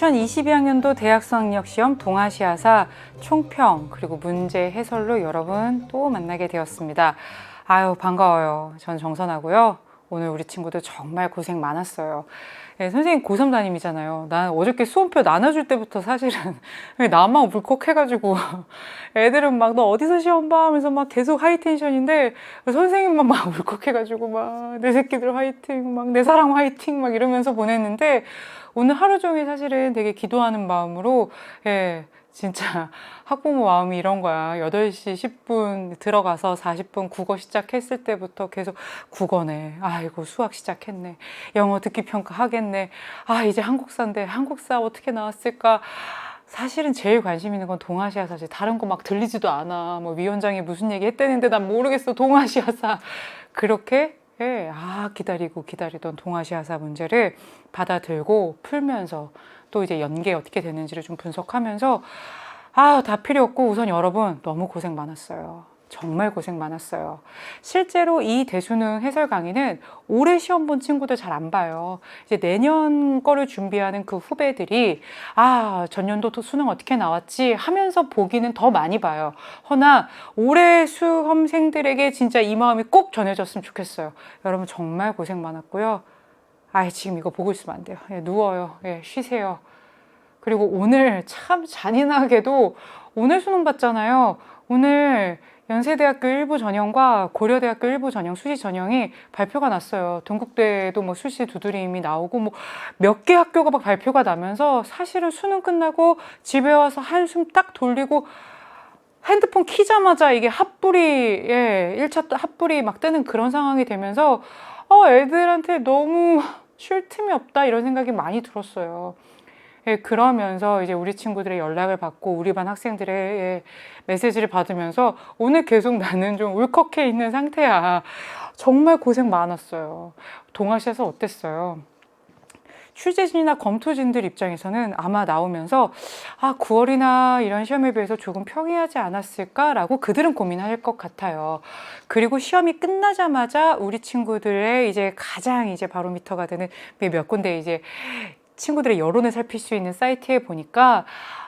2022학년도 대학 수학력 시험 동아시아사 총평 그리고 문제 해설로 여러분 또 만나게 되었습니다. 아유 반가워요. 전 정선하고요. 오늘 우리 친구들 정말 고생 많았어요. 예, 선생님 고3 담임이잖아요. 난 어저께 수험표 나눠줄 때부터 사실은 나만 울컥해가지고 애들은 막 너 어디서 시험 봐 하면서 막 계속 하이텐션인데 선생님만 막 울컥해가지고 막 내 새끼들 화이팅 막 내 사랑 화이팅 막 이러면서 보냈는데 오늘 하루 종일 사실은 되게 기도하는 마음으로 예 진짜 학부모 마음이 이런 거야. 8시 10분 들어가서 40분 국어 시작했을 때부터 계속 국어네. 아이고, 수학 시작했네. 영어 듣기 평가 하겠네. 아, 이제 한국사인데 한국사 어떻게 나왔을까? 사실은 제일 관심 있는 건 동아시아사지. 다른 거 막 들리지도 않아. 뭐 위원장이 무슨 얘기 했다는데 난 모르겠어. 동아시아사. 그렇게 예, 아, 기다리고 기다리던 동아시아사 문제를 받아들고 풀면서 또 이제 연계 어떻게 되는지를 좀 분석하면서 아, 다 필요 없고 우선 여러분 너무 고생 많았어요. 정말 고생 많았어요. 실제로 이 대수능 해설 강의는 올해 시험 본 친구들 잘 안 봐요. 이제 내년 거를 준비하는 그 후배들이 아, 전년도 또 수능 어떻게 나왔지 하면서 보기는 더 많이 봐요. 허나 올해 수험생들에게 진짜 이 마음이 꼭 전해졌으면 좋겠어요. 여러분 정말 고생 많았고요. 아, 지금 이거 보고 있으면 안 돼요. 예, 누워요. 예, 쉬세요. 그리고 오늘 참 잔인하게도 오늘 수능 봤잖아요. 오늘 연세대학교 일부 전형과 고려대학교 일부 전형 수시 전형이 발표가 났어요. 동국대도 뭐 수시 두드림이 나오고 뭐 몇 개 학교가 막 발표가 나면서 사실은 수능 끝나고 집에 와서 한숨 딱 돌리고 핸드폰 키자마자 이게 핫불이 예, 1차 핫불이 막 뜨는 그런 상황이 되면서 어 애들한테 너무 쉴 틈이 없다 이런 생각이 많이 들었어요. 예, 그러면서 이제 우리 친구들의 연락을 받고 우리 반 학생들의 예, 메시지를 받으면서 오늘 계속 나는 좀 울컥해 있는 상태야. 정말 고생 많았어요. 동아시아에서 어땠어요? 취재진이나 검토진들 입장에서는 아마 나오면서 아 9월이나 이런 시험에 비해서 조금 평이하지 않았을까라고 그들은 고민할 것 같아요. 그리고 시험이 끝나자마자 우리 친구들의 이제 가장 이제 바로미터가 되는 몇 군데 이제 친구들의 여론을 살필 수 있는 사이트에 보니까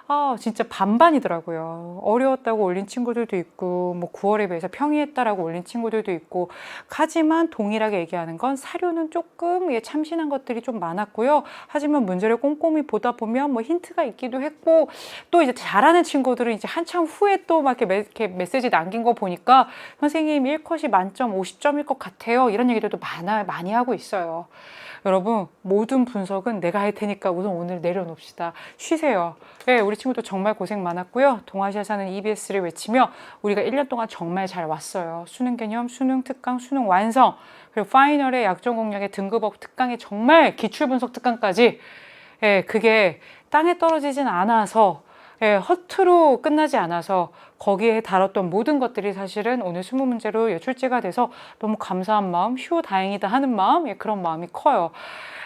아, 진짜 반반이더라고요. 어려웠다고 올린 친구들도 있고, 뭐 9월에 비해서 평이했다라고 올린 친구들도 있고, 하지만 동일하게 얘기하는 건 사료는 조금 예, 참신한 것들이 좀 많았고요. 하지만 문제를 꼼꼼히 보다 보면 뭐 힌트가 있기도 했고, 또 이제 잘하는 친구들은 이제 한참 후에 또 막 이렇게, 메, 메시지 남긴 거 보니까 선생님 1컷이 만점 50점일 것 같아요. 이런 얘기들도 많아, 많이 하고 있어요. 여러분 모든 분석은 내가 할 테니까 우선 오늘 내려놓읍시다. 쉬세요. 네, 우리 친구도 정말 고생 많았고요. 동아시아 사는 EBS를 외치며 우리가 1년 동안 정말 잘 왔어요. 수능 개념, 수능 특강, 수능 완성, 그리고 파이널의 약정 공략의 등급업 특강의 정말 기출 분석 특강까지 예, 그게 땅에 떨어지진 않아서 예, 허투루 끝나지 않아서 거기에 다뤘던 모든 것들이 사실은 오늘 스무 문제로 예, 출제가 돼서 너무 감사한 마음, 휴 다행이다 하는 마음, 예, 그런 마음이 커요.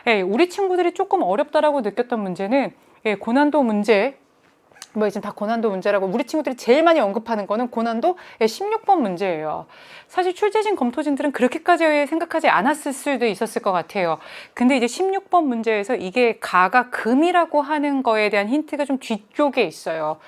예, 우리 친구들이 조금 어렵다라고 느꼈던 문제는 예, 고난도 문제. 뭐 지금 다 고난도 문제라고 우리 친구들이 제일 많이 언급하는 거는 고난도 16번 문제예요. 사실 출제진 검토진들은 그렇게까지 생각하지 않았을 수도 있었을 것 같아요. 근데 이제 16번 문제에서 이게 가가 금이라고 하는 거에 대한 힌트가 좀 뒤쪽에 있어요.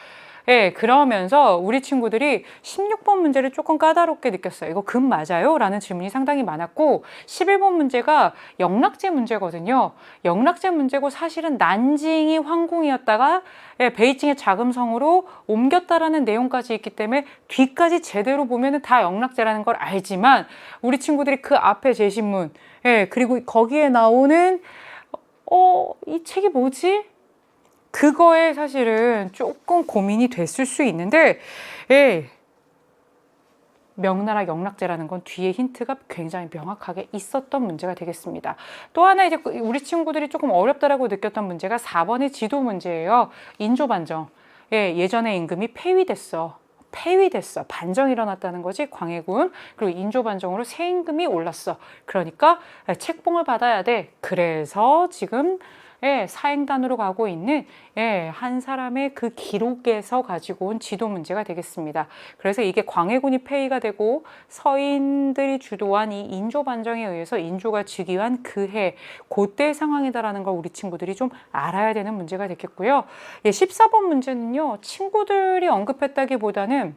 예, 그러면서 우리 친구들이 16번 문제를 조금 까다롭게 느꼈어요. 이거 금 맞아요? 라는 질문이 상당히 많았고, 11번 문제가 영락제 문제거든요. 영락제 문제고 사실은 난징이 황궁이었다가 예, 베이징의 자금성으로 옮겼다라는 내용까지 있기 때문에 뒤까지 제대로 보면은 다 영락제라는 걸 알지만 우리 친구들이 그 앞에 제시문, 예, 그리고 거기에 나오는 어, 이 책이 뭐지? 그거에 사실은 조금 고민이 됐을 수 있는데, 예. 명나라 영락제라는 건 뒤에 힌트가 굉장히 명확하게 있었던 문제가 되겠습니다. 또 하나 이제 우리 친구들이 조금 어렵다라고 느꼈던 문제가 4번의 지도 문제예요. 인조 반정. 예, 예전에 임금이 폐위됐어. 폐위됐어. 반정이 일어났다는 거지. 광해군. 그리고 인조반정으로 새 임금이 올랐어. 그러니까 책봉을 받아야 돼. 그래서 지금 예, 사행단으로 가고 있는 예, 한 사람의 그 기록에서 가지고 온 지도 문제가 되겠습니다. 그래서 이게 광해군이 폐위가 되고 서인들이 주도한 이 인조 반정에 의해서 인조가 즉위한 그해 그때 상황이다라는 걸 우리 친구들이 좀 알아야 되는 문제가 되겠고요. 예, 14번 문제는요. 친구들이 언급했다기보다는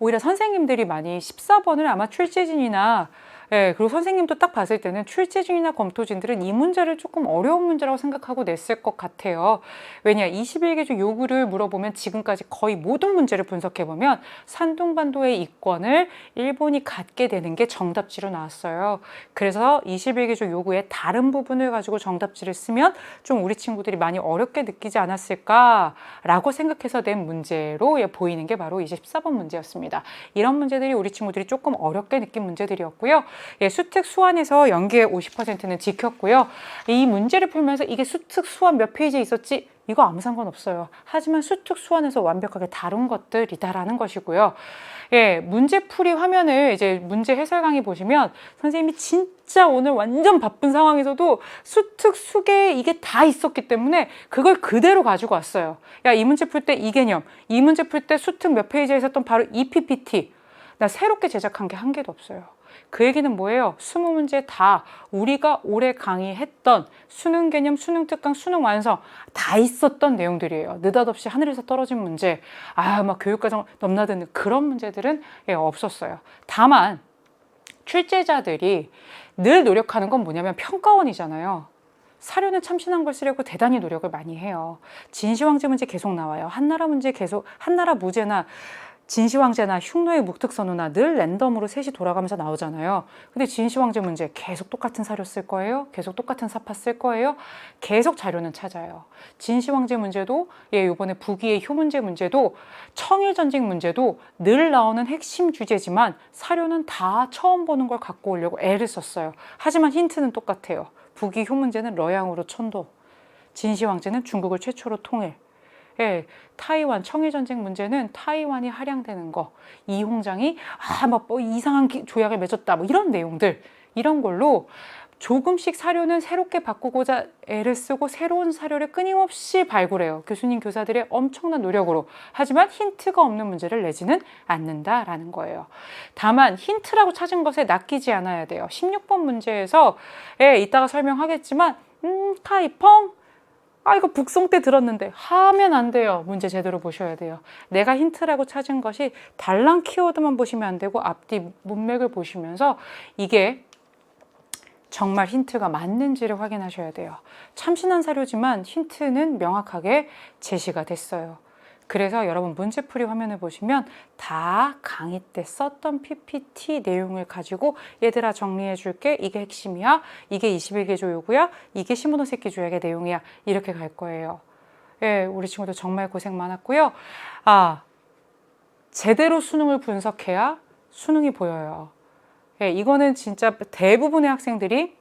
오히려 선생님들이 많이 14번을 아마 출제진이나 예, 그리고 선생님도 딱 봤을 때는 출제진이나 검토진들은 이 문제를 조금 어려운 문제라고 생각하고 냈을 것 같아요. 왜냐, 21개조 요구를 물어보면 지금까지 거의 모든 문제를 분석해보면 산둥반도의 이권을 일본이 갖게 되는 게 정답지로 나왔어요. 그래서 21개조 요구의 다른 부분을 가지고 정답지를 쓰면 좀 우리 친구들이 많이 어렵게 느끼지 않았을까라고 생각해서 낸 문제로 예, 보이는 게 바로 24번 문제였습니다. 이런 문제들이 우리 친구들이 조금 어렵게 느낀 문제들이었고요. 예, 수특 수완에서 연계의 50%는 지켰고요. 이 문제를 풀면서 이게 수특 수완 몇 페이지에 있었지? 이거 아무 상관없어요. 하지만 수특 수완에서 완벽하게 다룬 것들이다라는 것이고요. 예, 문제풀이 화면을 이제 문제 해설 강의 보시면 선생님이 진짜 오늘 완전 바쁜 상황에서도 수특 수계 이게 다 있었기 때문에 그걸 그대로 가지고 왔어요. 야, 이 문제 풀 때 이 개념, 이 문제 풀 때 수특 몇 페이지에 있었던 바로 이 PPT. 나 새롭게 제작한 게 한 개도 없어요. 그 얘기는 뭐예요? 20문제 다 우리가 올해 강의했던 수능 개념, 수능 특강, 수능 완성 다 있었던 내용들이에요. 느닷없이 하늘에서 떨어진 문제, 아, 막 교육과정 넘나드는 그런 문제들은 예, 없었어요. 다만 출제자들이 늘 노력하는 건 뭐냐면 평가원이잖아요. 사료는 참신한 걸 쓰려고 대단히 노력을 많이 해요. 진시황제 문제 계속 나와요. 한나라 문제 계속, 한나라 무제나 진시황제나 흉노의 묵특선우나 늘 랜덤으로 셋이 돌아가면서 나오잖아요. 근데 진시황제 문제 계속 똑같은 사료 쓸 거예요? 계속 똑같은 사파 쓸 거예요? 계속 자료는 찾아요. 진시황제 문제도 예, 이번에 북위의 효문제 문제도 청일전쟁 문제도 늘 나오는 핵심 주제지만 사료는 다 처음 보는 걸 갖고 오려고 애를 썼어요. 하지만 힌트는 똑같아요. 북위 효문제는 러양으로 천도, 진시황제는 중국을 최초로 통일, 예, 타이완 청일 전쟁 문제는 타이완이 할양되는 거, 이홍장이 아막 뭐 이상한 기- 조약을 맺었다, 뭐 이런 내용들 이런 걸로 조금씩 사료는 새롭게 바꾸고자 애를 쓰고 새로운 사료를 끊임없이 발굴해요. 교수님 교사들의 엄청난 노력으로. 하지만 힌트가 없는 문제를 내지는 않는다라는 거예요. 다만 힌트라고 찾은 것에 낚이지 않아야 돼요. 16번 문제에서 예, 이따가 설명하겠지만 음, 타이펑 아, 이거 북송 때 들었는데 하면 안 돼요. 문제 제대로 보셔야 돼요. 내가 힌트라고 찾은 것이 달랑 키워드만 보시면 안 되고 앞뒤 문맥을 보시면서 이게 정말 힌트가 맞는지를 확인하셔야 돼요. 참신한 사료지만 힌트는 명확하게 제시가 됐어요. 그래서 여러분 문제풀이 화면을 보시면 다 강의 때 썼던 PPT 내용을 가지고 얘들아 정리해 줄게. 이게 핵심이야. 이게 21개조 요구야. 이게 시모노 새끼 조약의 내용이야. 이렇게 갈 거예요. 예, 우리 친구들 정말 고생 많았고요. 아, 제대로 수능을 분석해야 수능이 보여요. 예, 이거는 진짜 대부분의 학생들이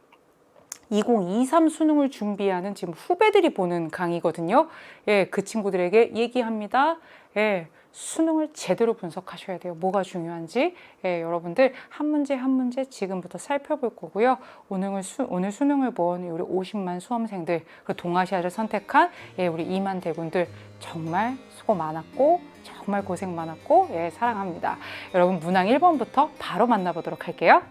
2023 수능을 준비하는 지금 후배들이 보는 강의거든요. 예, 그 친구들에게 얘기합니다. 예, 수능을 제대로 분석하셔야 돼요. 뭐가 중요한지. 예, 여러분들 한 문제 한 문제 지금부터 살펴볼 거고요. 오늘, 수, 오늘 수능을 본 우리 50만 수험생들, 그 동아시아를 선택한 예, 우리 2만 대군들 정말 수고 많았고 정말 고생 많았고 예, 사랑합니다. 여러분 문항 1번부터 바로 만나보도록 할게요.